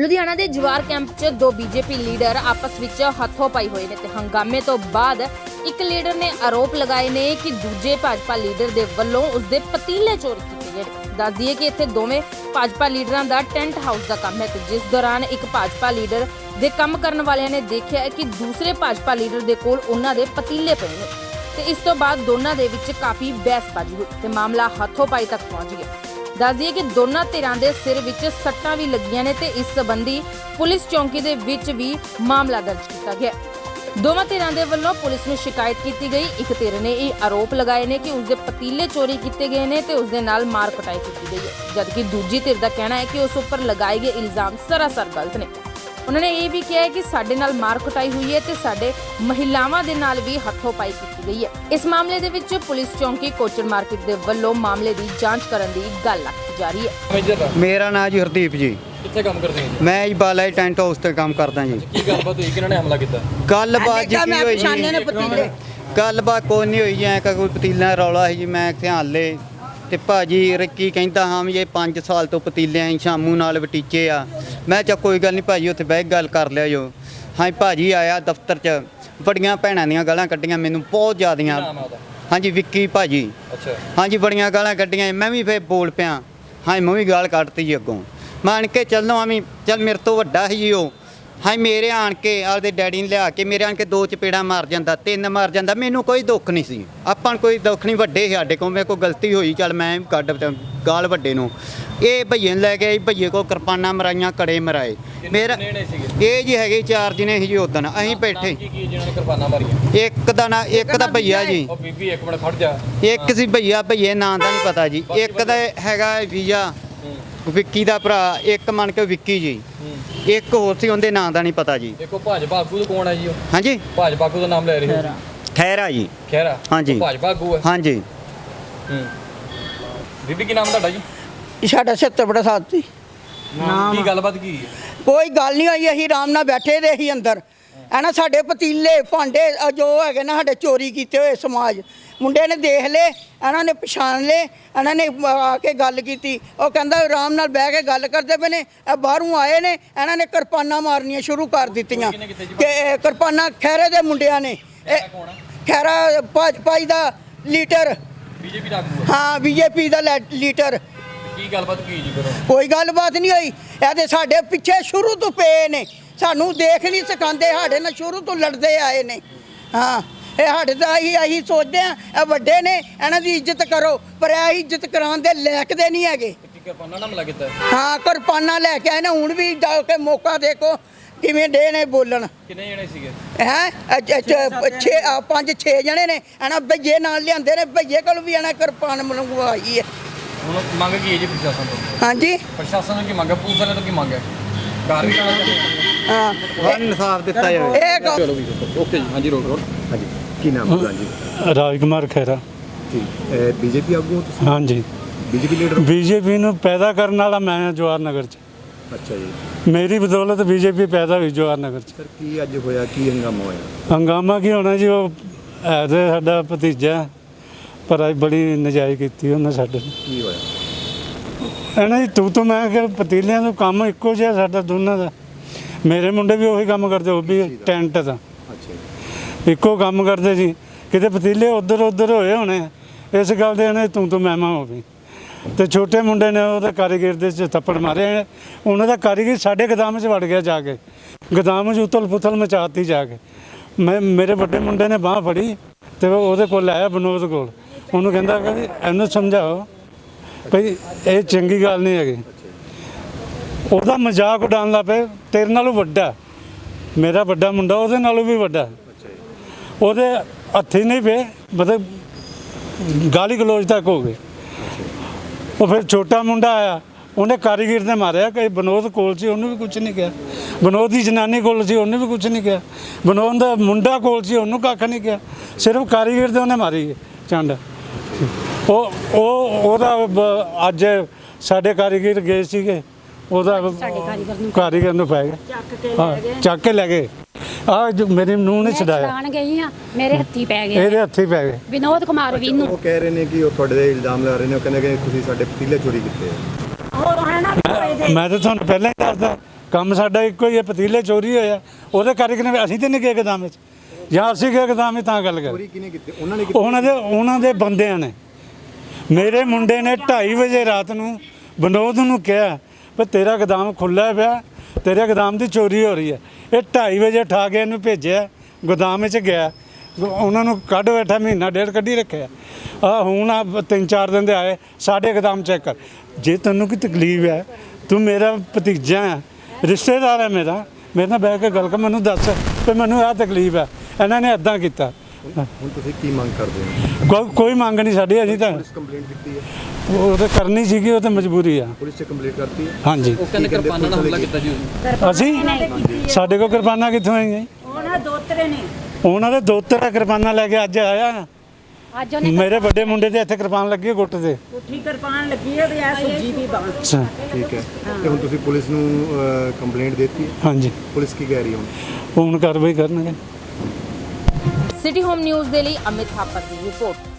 ਲੁਧਿਆਣਾ ਦੇ ਜਵਾਰ ਕੈਂਪ 'ਚ ਦੋ ਬੀਜੇਪੀ ਲੀਡਰ ਆਪਸ ਵਿੱਚ ਹੱਥੋਂ ਪਾਈ ਹੋਏ ਨੇ ਤੇ ਹੰਗਾਮੇ ਤੋਂ ਬਾਅਦ ਇੱਕ ਲੀਡਰ ਨੇ ਆਰੋਪ ਲਗਾਏ ਨੇ ਕਿ ਦੂਜੇ ਭਾਜਪਾ ਲੀਡਰ ਦੇ ਵੱਲੋਂ ਉਸਦੇ ਪਤੀਲੇ ਚੋਰੀ ਕੀਤੇ ਗਏ ਦੱਸ ਦਈਏ ਕਿ ਇੱਥੇ ਦੋਵੇਂ ਭਾਜਪਾ ਲੀਡਰਾਂ ਦਾ ਟੈਂਟ ਹਾਊਸ ਦਾ ਕੰਮ ਹੈ ਤੇ ਜਿਸ ਦੌਰਾਨ ਇੱਕ ਭਾਜਪਾ ਲੀਡਰ ਦੇ ਕੰਮ ਕਰਨ ਵਾਲਿਆਂ ਨੇ ਦੇਖਿਆ ਕਿ ਦੂਸਰੇ ਭਾਜਪਾ ਲੀਡਰ ਦੇ ਕੋਲ ਉਹਨਾਂ ਦੇ ਪਤੀਲੇ ਪਏ ਨੇ ਤੇ ਇਸ ਤੋਂ ਬਾਅਦ ਦੋਨਾਂ ਦੇ ਵਿੱਚ ਕਾਫੀ ਬਹਿਸਬਾਜ਼ੀ ਹੋਈ ਤੇ ਮਾਮਲਾ ਹੱਥੋਂ ਪਾਈ ਤੱਕ ਪਹੁੰਚ ਗਿਆ। ਦੱਸ ਦਈਏ ਕਿ ਦੋਨਾਂ ਧਿਰਾਂ ਦੇ ਸਿਰ ਵਿੱਚ ਸੱਟਾਂ ਵੀ ਲੱਗੀਆਂ ਨੇ ਤੇ ਇਸ ਸੰਬੰਧੀ ਪੁਲਿਸ ਚੌਂਕੀ ਦੇ ਵਿੱਚ ਵੀ ਮਾਮਲਾ ਦਰਜ ਕੀਤਾ ਗਿਆ ਦੋਵਾਂ ਧਿਰਾਂ ਦੇ ਵੱਲੋਂ ਪੁਲਿਸ ਨੂੰ ਸ਼ਿਕਾਇਤ ਕੀਤੀ ਗਈ। ਇੱਕ ਧਿਰ ਨੇ ਇਹ ਆਰੋਪ ਲਗਾਏ ਨੇ ਕਿ ਉਸਦੇ ਪਤੀਲੇ ਚੋਰੀ ਕੀਤੇ ਗਏ ਨੇ ਤੇ ਉਸਦੇ ਨਾਲ ਮਾਰ ਕੁਟਾਈ ਕੀਤੀ ਗਈ ਹੈ। ਜਦਕਿ ਦੂਜੀ ਧਿਰ ਦਾ ਕਹਿਣਾ ਹੈ ਕਿ ਉਸ ਉੱਪਰ ਲਗਾਏ ਗਏ ਇਲਜ਼ਾਮ ਸਰਾਸਰ ਗਲਤ ਨੇ। ਉਹਨਾਂ ਨੇ ਇਹ ਵੀ ਕਿਹਾ ਹੈ ਕਿ ਸਾਡੇ ਨਾਲ ਮਾਰ ਕੁਟਾਈ ਹੋਈ ਹੈ ਤੇ ਸਾਡੇ ਮਹਿਲਾਵਾਂ ਦੇ ਨਾਲ ਵੀ ਹੱਥੋਂ ਪਾਈ ਕੀਤੀ ਗਈ ਹੈ। ਇਸ ਮਾਮਲੇ ਦੇ ਵਿੱਚ ਪੁਲਿਸ ਚੌਂਕੀ ਕੋਚਰ ਮਾਰਕੀਟ ਦੇ ਵੱਲੋਂ ਮਾਮਲੇ ਦੀ ਜਾਂਚ ਕਰਨ ਦੀ ਗੱਲ ਆਖੀ ਜਾ ਰਹੀ ਹੈ। ਮੇਜਰ ਦਾ ਮੇਰਾ ਨਾਮ ਜੀ ਹਰਦੀਪ ਜੀ। ਕਿੱਥੇ ਕੰਮ ਕਰਦੇ ਹੋ ਜੀ? ਮੈਂ ਜੀ ਬਾਲਾ ਟੈਂਟ ਹਾਊਸ ਤੇ ਕੰਮ ਕਰਦਾ ਜੀ। ਕੀ ਗੱਲਬਾਤ ਹੋਈ? ਕਿਹਨਾਂ ਨੇ ਹਮਲਾ ਕੀਤਾ? ਗੱਲਬਾਤ ਜੀ ਕੀ ਹੋਈ ਜੀ? ਪਤੀਲੇ। ਗੱਲਬਾਤ ਕੋਈ ਨਹੀਂ ਹੋਈ ਐ ਕੋਈ ਪਤੀਲਿਆਂ ਦਾ ਰੌਲਾ ਸੀ ਜੀ ਮੈਂ ਧਿਆਨ ਲੇ ਤੇ ਭਾਜੀ ਰਿੱਕੀ ਕਹਿੰਦਾ ਹਾਂ ਵੀ ਇਹ 5 ਸਾਲ ਤੋਂ ਪਤੀਲੇ ਆਂ ਸ਼ਾਮੂ ਨਾਲ ਵਟੀਚੇ ਆ। ਮੈਂ ਚਾ ਕੋਈ ਗੱਲ ਨਹੀਂ ਭਾਜੀ ਉੱਥੇ ਬਹਿ ਕੇ ਗੱਲ ਕਰ ਲਿਆ ਜੋ ਹਾਂ ਭਾਜੀ ਆਇਆ ਦਫ਼ਤਰ 'ਚ। ਬੜੀਆਂ ਭੈਣਾਂ ਦੀਆਂ ਗਾਲਾਂ ਕੱਢੀਆਂ ਮੈਨੂੰ ਬਹੁਤ ਜ਼ਿਆਦੀਆਂ। ਹਾਂਜੀ ਵਿੱਕੀ ਭਾਜੀ। ਅੱਛਾ। ਹਾਂਜੀ ਬੜੀਆਂ ਗਾਲਾਂ ਕੱਢੀਆਂ। ਮੈਂ ਵੀ ਫੇਰ ਬੋਲ ਪਿਆ। ਹਾਂ ਮੈਂ ਵੀ ਗਾਲ ਕੱਢਤੀ ਜੀ ਅੱਗੋਂ। ਮੰਨ ਕੇ ਚੱਲੋ ਆਵੀਂ ਚੱਲ ਮੇਰੇ ਤੋਂ ਵੱਡਾ ਸੀ ਜੀ ਉਹ। ਹਾਂ ਮੇਰੇ ਆਣ ਕੇ ਆਪਦੇ ਡੈਡੀ ਨੇ ਲਿਆ ਕੇ ਮੇਰੇ ਆਣ ਕੇ ਦੋ ਚਪੇੜਾਂ ਮਾਰ ਜਾਂਦਾ ਤਿੰਨ ਮਾਰ ਜਾਂਦਾ ਮੈਨੂੰ ਕੋਈ ਦੁੱਖ ਨਹੀਂ ਸੀ। ਆਪਾਂ ਨੂੰ ਕੋਈ ਦੁੱਖ ਨਹੀਂ ਵੱਡੇ ਸੀ ਸਾਡੇ ਕੋਲ ਮੇਰੇ ਕੋਲ ਗਲਤੀ ਹੋਈ ਚੱਲ ਮੈਂ ਕੱਢ ਗਾਲ ਵੱਡੇ ਨੂੰ। ਇਹ ਭਈਏ ਨੂੰ ਲੈ ਕੇ ਆਈ ਭਈਏ ਕੋ ਕਿਰਪਾਨਾਂ ਮਰਾਈਆਂ ਕੜੇ ਮਰਾਏ। ਮੇਰਾ ਇਹ ਜੀ ਹੈਗੇ ਚਾਰ ਜਣੇ ਸੀ ਜੀ ਉਦਣ ਅਸੀਂ ਬੈਠੇ। ਇੱਕ ਦਾ ਨਾ ਇੱਕ ਦਾ ਭਈਆ ਜੀ। ਬੀਬੀ ਇੱਕ ਮਿੰਟ ਖੜ ਜਾ। ਇੱਕ ਸੀ ਭਈਆ ਭਈਏ ਨਾਂ ਦਾ ਨਹੀਂ ਪਤਾ ਜੀ। ਇੱਕ ਦਾ ਹੈਗਾ ਵੀਜ਼ਾ ਵਿੱਕੀ ਦਾ ਭਰਾ ਇੱਕ ਮੰਨ ਕੇ ਵਿੱਕੀ ਜੀ। ਇੱਕ ਹੋਰ ਸੀ ਉਹਦੇ ਨਾਂ ਦਾ ਨਹੀਂ ਪਤਾ ਜੀ। ਦੇਖੋ ਭਾਜਪਾ ਆਗੂ ਤੋਂ ਕੌਣ ਹੈ ਜੀ ਉਹ? ਹਾਂਜੀ? ਭਾਜਪਾ ਆਗੂ ਦਾ ਨਾਮ ਲੈ ਰਹੇ ਹੋ। ਖੈਰਾ ਜੀ। ਖੈਰਾ ਹਾਂਜੀ। ਉਹ ਭਾਜਪਾ ਆਗੂ ਹੈ। ਹਾਂਜੀ। ਹੂੰ। ਬੀਬੀ ਕੀ ਨਾਮ ਤੁਹਾਡਾ ਜੀ? ਸਾਡਾ 70 ਬੜਾ ਸਾਥ ਸੀ। ਕੀ ਗੱਲਬਾਤ ਕੀ ਹੈ ਕੋਈ ਗੱਲ ਨਹੀਂ ਹੋਈ ਅਸੀਂ ਆਰਾਮ ਨਾਲ ਬੈਠੇ ਰਹੇ ਸੀ ਅੰਦਰ। ਐ ਨਾ ਸਾਡੇ ਪਤੀਲੇ ਭਾਂਡੇ ਅ ਜੋ ਹੈਗੇ ਨਾ ਸਾਡੇ ਚੋਰੀ ਕੀਤੇ ਹੋਏ ਸਮਾਜ। ਮੁੰਡੇ ਨੇ ਦੇਖ ਲਏ ਇਹਨਾਂ ਨੇ ਪਛਾਣ ਲਏ ਇਹਨਾਂ ਨੇ ਆ ਕੇ ਗੱਲ ਕੀਤੀ। ਉਹ ਕਹਿੰਦਾ ਆਰਾਮ ਨਾਲ ਬਹਿ ਕੇ ਗੱਲ ਕਰਦੇ ਪਏ ਨੇ ਇਹ ਬਾਹਰੋਂ ਆਏ ਨੇ ਇਹਨਾਂ ਨੇ ਕਿਰਪਾਨਾਂ ਮਾਰਨੀਆਂ ਸ਼ੁਰੂ ਕਰ ਦਿੱਤੀਆਂ? ਕਿ ਇਹ ਕਿਰਪਾਨਾਂ ਖੈਰੇ ਦੇ ਮੁੰਡਿਆਂ ਨੇ। ਇਹ ਹੈ ਖੈਰਾ ਭਾਜਪਾਈ ਦਾ ਲੀਡਰ। ਬੀਜੇਪੀ ਦਾ ਆਗੂ ਹੈ ਹਾਂ ਬੀਜੇਪੀ ਦਾ ਲੈ- ਲੀਡਰ। ਕੀ ਗੱਲਬਾਤ ਕੀ ਜੀ ਫਿਰ ਕੋਈ ਗੱਲਬਾਤ ਨਹੀਂ ਹੋਈ। ਇਹ ਤੇ ਸਾਡੇ ਪਿੱਛੇ ਸ਼ੁਰੂ ਤੋਂ ਪਏ ਨੇ। ਸਾਨੂੰ ਦੇਖ ਨਹੀਂ ਸਿਖਾਉਂਦੇ ਸਾਡੇ ਨਾਲ ਸ਼ੁਰੂ ਤੋਂ ਲੜਦੇ ਆਏ ਨੇ। ਹਾਂ ਇਹ ਸਾਡੇ ਤਾਂ ਅਸੀਂ ਅਸੀਂ ਸੋਚਦੇ ਆ ਇਹ ਵੱਡੇ ਨੇ ਇਹਨਾਂ ਦੀ ਇੱਜ਼ਤ ਕਰੋ ਪਰ ਇਹ ਇੱਜ਼ਤ ਕਰਾਉਣ ਦੇ ਲਾਇਕ ਦੇ ਨਹੀਂ ਹੈਗੇ। ਕੀ ਕਿਰਪਾਨਾਂ ਨਾਲ ਹਮਲਾ ਕੀਤਾ ਹੈ? ਕਿਰਪਾਨਾਂ ਲੈ ਕੇ ਆਏ ਨੇ ਹੁਣ ਵੀ ਜਾ ਕੇ ਮੌਕਾ ਦੇਖੋ ਕਿਵੇਂ ਦੇ ਨੇ ਬੋਲਣ। ਕਿੰਨੇ ਜਣੇ ਸੀਗੇ? ਹੈ ਛੇ ਪੰਜ ਛੇ ਜਣੇ ਨੇ ਇਹਨਾਂ ਭਈਏ ਨਾਲ ਲਿਆਂਦੇ ਨੇ ਭਈਏ ਕੋਲ ਵੀ ਇਹਨਾਂ ਕਿਰਪਾਨ ਮੰਗਵਾਈ ਹੈ। ਹੁਣ ਮੰਗ ਕੀ ਹੈ ਜੀ ਪ੍ਰਸ਼ਾਸਨ ਤੋਂ? ਹਾਂਜੀ? ਪ੍ਰਸ਼ਾਸਨ ਤੋਂ ਕੀ ਮੰਗ ਹੈ? ਪੁਲਿਸ ਵਾਲੇ ਤੋਂ ਕੀ ਮੰਗ ਹੈ? ਕਾਰਵਾਈ ਕਰਨਾ ਚਾਹੁੰਦੇ ਹੋ? ਹਾਂ। ਵਨ ਇਨਸਾਫ ਦਿੱਤਾ ਜਾਵੇ। ਇਹ ਗੱਲ ਚਲੋ ਵੀ ਓਕੇ ਜੀ ਹਾਂਜੀ ਰੋਕ ਰੋਕ ਹਾਂਜੀ ਕੀ ਨਾਮ ਹੈ ਜੀ? ਰਾਜਕੁਮਾਰ ਖਹਿਰਾ। ਠੀਕ ਬੀਜੇਪੀ ਆਗੂ ਹੋ ਤੁਸੀਂ? ਹਾਂਜੀ। ਬੀਜੇਪੀ ਲੀਡਰ ਹੋ? ਬੀਜੇਪੀ ਨੂੰ ਪੈਦਾ ਕਰਨ ਵਾਲਾ ਮੈਂ ਹਾਂ ਜਵਾਹਰ ਨਗਰ ਚ। ਅੱਛਾ ਜੀ। ਮੇਰੀ ਬਦੌਲਤ ਬੀਜੇਪੀ ਪੈਦਾ ਹੋਈ ਜਵਾਹਰ ਨਗਰ ਚ। ਸਰ ਕੀ ਅੱਜ ਹੋਇਆ? ਕੀ ਹੰਗਾਮਾ ਹੋਇਆ? ਹੰਗਾਮਾ ਕੀ ਹੋਣਾ ਜੀ ਉਹ ਤੇ ਸਾਡਾ ਭਤੀਜਾ ਪਰ ਅੱਜ ਬੜੀ ਨਜਾਇਜ਼ ਕੀਤੀ ਉਹਨੇ ਸਾਡੇ। ਕੀ ਹੋਇਆ? ਇਹਨਾਂ ਦੀ ਤੂੰ ਤੋਂ ਮੈਂ ਕਿ ਪਤੀਲਿਆਂ ਦਾ ਕੰਮ ਇੱਕੋ ਜਿਹਾ ਸਾਡਾ ਦੋਨਾਂ ਦਾ। ਮੇਰੇ ਮੁੰਡੇ ਵੀ ਉਹੀ ਕੰਮ ਕਰਦੇ ਉਹ ਵੀ ਟੈਂਟ ਦਾ। ਜੀ। ਇੱਕੋ ਕੰਮ ਕਰਦੇ ਸੀ ਕਿਤੇ ਪਤੀਲੇ ਉਧਰ ਉਧਰ ਹੋਏ ਹੋਣੇ। ਇਸ ਗੱਲ ਦੇ ਇਹਨੇ ਤੂੰ ਤੋਂ ਮਹਿਮਾ ਹੋ ਗਈ। ਤੇ ਛੋਟੇ ਮੁੰਡੇ ਨੇ ਉਹਦੇ ਕਾਰੀਗਰ ਦੇ ਚ ਥੱਪੜ ਮਾਰੇ ਉਹਨਾਂ ਦਾ ਕਾਰੀਗਰ ਸਾਡੇ ਗਦਾਮ 'ਚ ਵੜ ਗਿਆ ਜਾ ਕੇ। ਗਦਾਮ 'ਚ ਉਤਲ ਪੁਤਲ ਮਚਾਤੀ ਜਾ ਕੇ। ਮੈਂ ਮੇਰੇ ਵੱਡੇ ਮੁੰਡੇ ਨੇ ਬਾਹ ਫੜੀ ਤੇ ਉਹ ਉਹਦੇ ਕੋਲ ਆਇਆ ਬਨੋਦ ਕੋਲ। ਉਹਨੂੰ ਕਹਿੰਦਾ ਕਿ ਇਹਨੂੰ ਸਮਝਾਓ ਭਈ, ਇਹ ਚੰਗੀ ਗੱਲ ਨਹੀਂ ਹੈਗੀ। ਉਹਦਾ ਮਜ਼ਾਕ ਉਡਾਉਣ ਲੱਗ ਪਏ। ਤੇਰੇ ਨਾਲੋਂ ਵੱਡਾ ਮੇਰਾ ਵੱਡਾ ਮੁੰਡਾ ਉਹਦੇ ਨਾਲੋਂ ਵੀ ਵੱਡਾ ਉਹਦੇ ਹੱਥੀ ਨਹੀਂ ਪਏ। ਮਤਲਬ ਗਾਲੀ ਗਲੋਚ ਤੱਕ ਹੋ ਗਏ। ਉਹ ਫਿਰ ਛੋਟਾ ਮੁੰਡਾ ਆਇਆ। ਉਹਨੇ ਕਾਰੀਗਰ ਨੇ ਮਾਰਿਆ ਕਿ ਬਨੋਦ ਕੋਲ ਸੀ, ਉਹਨੂੰ ਵੀ ਕੁਝ ਨਹੀਂ ਕਿਹਾ। ਬਨੋਦ ਦੀ ਜਨਾਨੀ ਕੋਲ ਸੀ, ਉਹਨੂੰ ਵੀ ਕੁਝ ਨਹੀਂ ਕਿਹਾ। ਬਨੋਦ ਦਾ ਮੁੰਡਾ ਕੋਲ ਸੀ, ਉਹਨੂੰ ਕੱਖ ਨਹੀਂ ਕਿਹਾ। ਸਿਰਫ ਕਾਰੀਗਰ ਦੇ ਉਹਨੇ ਮਾਰੀ ਚੰਡ ਉਹ ਉਹ ਉਹਦਾ ਬ- ਅੱਜ ਸਾਡੇ ਕਾਰੀਗਰ ਗਏ ਸੀਗੇ। ਉਹਦਾ ਕਾਰੀਗਰ ਨੂੰ ਪੈ ਗਿਆ ਹਾਂ ਚੱਕ ਕੇ ਲੈ ਗਏ। ਆ ਜੋ ਮੇਰੀ ਨੇ ਮੈਂ ਛਡਾਇਆ। ਚਲਾਣ ਗਈ ਆ ਮੇਰੇ ਹੱਥੀ ਪੈ ਗਏ। ਇਹਦੇ ਹੱਥੀ ਪੈ ਗਏ। ਵਿਨੋਦ ਕੁਮਾਰ ਵੀਨੂ। ਉਹ ਕਹਿ ਰਹੇ ਨੇ ਕਿ ਉਹ ਤੁਹਾਡੇ ਤੇ ਇਲਜ਼ਾਮ ਲਾ ਰਹੇ ਨੇ। ਉਹ ਕਹਿੰਦੇ ਕਿ ਤੁਸੀਂ ਸਾਡੇ ਪਤੀਲੇ ਚੋਰੀ ਕੀਤੇ ਆ। ਹੋਰ ਹੈ ਨਾ ਮੈਂ ਤਾਂ ਤੁਹਾਨੂੰ ਪਹਿਲਾਂ ਹੀ ਦੱਸਦਾ। ਕੰਮ ਸਾਡਾ ਇੱਕੋ ਹੀ ਹੈ ਪਤੀਲੇ ਚੋਰੀ ਹੋਇਆ ਉਹਦੇ ਕਰਕੇ ਨੇ ਅਸੀਂ ਤੇ ਨਹੀਂ ਗਏ ਗਦਾਮ ਵਿੱਚ। ਜਾਂ ਅਸੀਂ ਗਏ ਗਦਾਮ ਵਿੱਚ ਤਾਂ ਗੱਲ ਕਰ। ਚੋਰੀ ਕਿਹਨੇ ਕੀਤੀ? ਉਹਨਾਂ ਨੇ ਕੀਤੀ? ਉਹਨਾਂ ਦੇ ਉਹਨਾਂ ਦੇ ਬੰਦਿਆਂ ਨੇ। ਮੇਰੇ ਮੁੰਡੇ ਨੇ 2:30 ਵਜੇ ਰਾਤ ਨੂੰ ਵਿਨੋਦ ਨੂੰ ਕਿਹਾ ਵੀ ਤੇਰਾ ਗਦਾਮ ਖੁੱਲਾ ਪਿਆ ਤੇਰੇ ਗਦਾਮ ਦੀ ਚੋਰੀ ਹੋ ਰਹੀ ਹੈ। ਇਹ 2:30 ਵਜੇ ਉਠਾ ਕੇ ਇਹਨੂੰ ਭੇਜਿਆ ਗੋਦਾਮ ਵਿੱਚ ਗਿਆ। ਉਹਨਾਂ ਨੂੰ ਕੱਢ ਬੈਠਾ ਮਹੀਨਾ ਡੇਢ ਕੱਢੀ ਰੱਖਿਆ। ਆ ਹੁਣ ਆ ਤਿੰਨ ਚਾਰ ਦਿਨ ਦੇ ਆਏ ਸਾਡੇ ਗਦਾਮ ਚੈੱਕ ਕਰ। ਜੇ ਤੈਨੂੰ ਕੋਈ ਤਕਲੀਫ ਹੈ ਤੂੰ ਮੇਰਾ ਭਤੀਜਾ ਹੈ ਰਿਸ਼ਤੇਦਾਰ ਹੈ ਮੇਰਾ ਮੇਰੇ ਨਾਲ ਬਹਿ ਕੇ ਗੱਲ ਕਰ ਮੈਨੂੰ ਦੱਸ ਵੀ ਮੈਨੂੰ ਆਹ ਤਕਲੀਫ ਹੈ। ਇਹਨਾਂ ਨੇ ਇਦਾਂ ਕੀਤਾ। ਹੁਣ ਤੁਸੀਂ ਕੀ ਮੰਗ ਕਰਦੇ ਹੋ? ਕੋਈ ਕੋਈ ਮੰਗ ਨਹੀਂ ਸਾਡੀ ਅਸੀਂ ਤਾਂ ਪੁਲਿਸ ਕੰਪਲੇਂਟ ਕੀਤੀ ਹੈ। ਉਹ ਤਾਂ ਕਰਨੀ ਸੀਗੀ ਉਹ ਤਾਂ ਮਜਬੂਰੀ ਆ। ਪੁਲਿਸ 'ਚ ਕੰਪਲੇਂਟ ਕਰਤੀ ਹੈ? ਹਾਂਜੀ। ਉਹ ਕਹਿੰਦੇ ਕਿਰਪਾਨਾਂ ਨਾਲ ਹਮਲਾ ਕੀਤਾ ਜੀ ਉਹਨੇ। ਅਸੀਂ? ਸਾਡੇ ਕੋਲ ਕਿਰਪਾਨਾਂ ਕਿੱਥੋਂ ਆਈਆਂ ਜੀ? ਉਹਨਾਂ ਦੋਤਰੇ ਨੇ। ਉਹਨਾਂ ਦੇ ਦੋ ਤਰ੍ਹਾਂ ਕਿਰਪਾਨਾਂ ਲੈ ਕੇ ਅੱਜ ਆਇਆ। ਅੱਜ ਉਹਨੇ ਮੇਰੇ ਵੱਡੇ ਮੁੰਡੇ ਦੇ ਇੱਥੇ ਕਿਰਪਾਨ ਲੱਗੀ ਹੈ ਗੁੱਟ ਤੇ। ਪੁੱਠੀ ਕਿਰਪਾਨ ਲੱਗੀ ਹੈ ਤੇ ਆ ਸੁੱਜੀ ਵੀ ਬਾਂਹ। ਅੱਛਾ। ਠੀਕ ਹੈ। ਤੇ ਹੁਣ ਤੁਸੀਂ ਪੁਲਿਸ ਨੂੰ ਕੰਪਲੇਂਟ ਦਿੱਤੀ ਹੈ? ਹਾਂਜੀ। ਪੁਲਿਸ ਕੀ ਕਹਿ ਰਹੀ ਹੈ ਹੁਣ? ਹੁਣ ਕਾਰਵਾਈ ਕਰਨਗੇ। ਸਿਟੀ ਹੋਮ ਨਿਊਜ਼ ਦੇ ਲਈ ਅਮਿਤ ਥਾਪਰ ਦੀ ਰਿਪੋਰਟ।